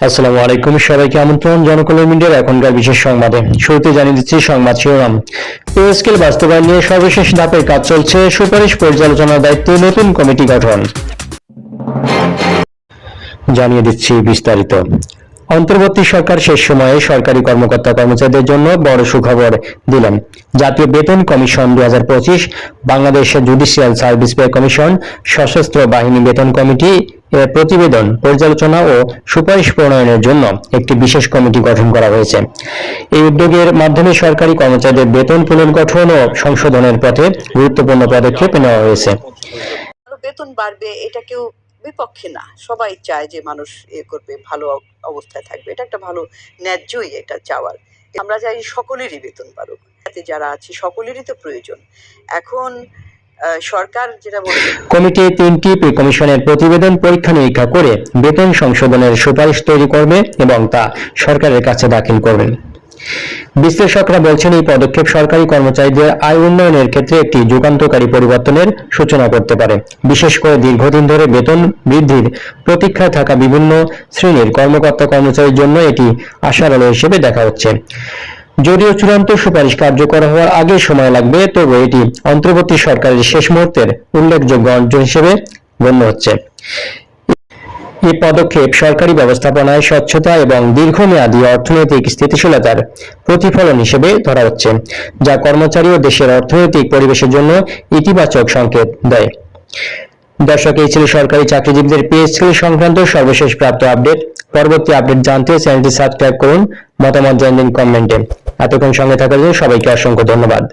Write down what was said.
আসসালামু আলাইকুম। সবাইকে আমন্ত্রণ জনকল্যাণ মিডিয়ার এখনকার বিশেষ সংবাদে। শুরুতে জানিয়ে দিচ্ছি সংবাদ শিরোনাম। পে স্কেল বাস্তবায়ন নিয়ে সর্বশেষ ধাপের কাজ চলছে। সুপারিশ পর্যালোচনার দায়িত্বে নতুন কমিটি গঠন। জানিয়ে দিচ্ছি বিস্তারিত। অন্তর্বর্তী সরকার শেষ সময়ে সরকারি কর্মকর্তা কর্মচারীদের জন্য বড় সুখবর দিলেন। জাতীয় বেতন কমিশন দুই বাংলাদেশের জুডিশিয়াল সার্ভিস পে কমিশন, সশস্ত্র বাহিনী বেতন কমিটি প্রতিবেদন, পর্যালোচনা ও সুপারিশ প্রণয়নের জন্য একটি বিশেষ কমিটি গঠন করা হয়েছে। এই উদ্যোগের মাধ্যমে সরকারি কর্মচারীদের বেতন পুনর্গঠন ও সংশোধনের পথে গুরুত্বপূর্ণ পদক্ষেপ নেওয়া হয়েছে। বেতন বাড়বে, এটা কেউ বিপক্ষে না। সবাই চায় যে মানুষ এ করবে, ভালো অবস্থায় থাকবে। এটা একটা ভালো ন্যায্যই এটা চাওয়ার। আমরা চাই সকলেরই বেতন বাড়ুক। যারা আছে, সকলেরই তো প্রয়োজন। এখন সরকার যেটা বলছে। কমিটি তিনটি পে কমিশনের প্রতিবেদন পরীক্ষা নিরীক্ষা করে বেতন সংশোধনের সুপারিশ তৈরি করবে এবং তা সরকারের কাছে দাখিল করবেন। বিশ্লেষকরা বলছেন, এই পদক্ষেপ সরকারি কর্মচারীদের আয় উন্নয়নের ক্ষেত্রে একটি যুগান্তকারী পরিবর্তনের সূচনা করতে পারে। বিশেষ করে দীর্ঘদিন ধরে বেতন বৃদ্ধির প্রতীক্ষায় থাকা বিভিন্ন শ্রেণির কর্মকর্তা কর্মচারীর জন্য এটি আশার আলো হিসেবে দেখা হচ্ছে। যদিও চূড়ান্ত সুপারিশ কার্যকর হওয়ার আগে সময় লাগবে, তবু এটি অন্তর্বর্তী সরকারের শেষ মুহূর্তের উল্লেখযোগ্য অর্জন হিসেবে গণ্য হচ্ছে। এই পদক্ষেপ সরকারি ব্যবস্থাপনায় স্বচ্ছতা এবং দীর্ঘমেয়াদী অর্থনৈতিক স্থিতিশীলতার প্রতিফলন হিসেবে ধরা হচ্ছে, যা কর্মচারী ও দেশের অর্থনৈতিক পরিবেশের জন্য ইতিবাচক সংকেত দেয়। দর্শক, এই ছিল সরকারি চাকরিজীবীদের পে স্কেল সংক্রান্ত সর্বশেষ প্রাপ্ত আপডেট। পরবর্তী আপডেট জানতে চ্যানেলটি সাবস্ক্রাইব করুন, মতামত জানিয়ে কমেন্টে। এতক্ষণ সঙ্গে থাকার জন্য সবাইকে অসংখ্য ধন্যবাদ।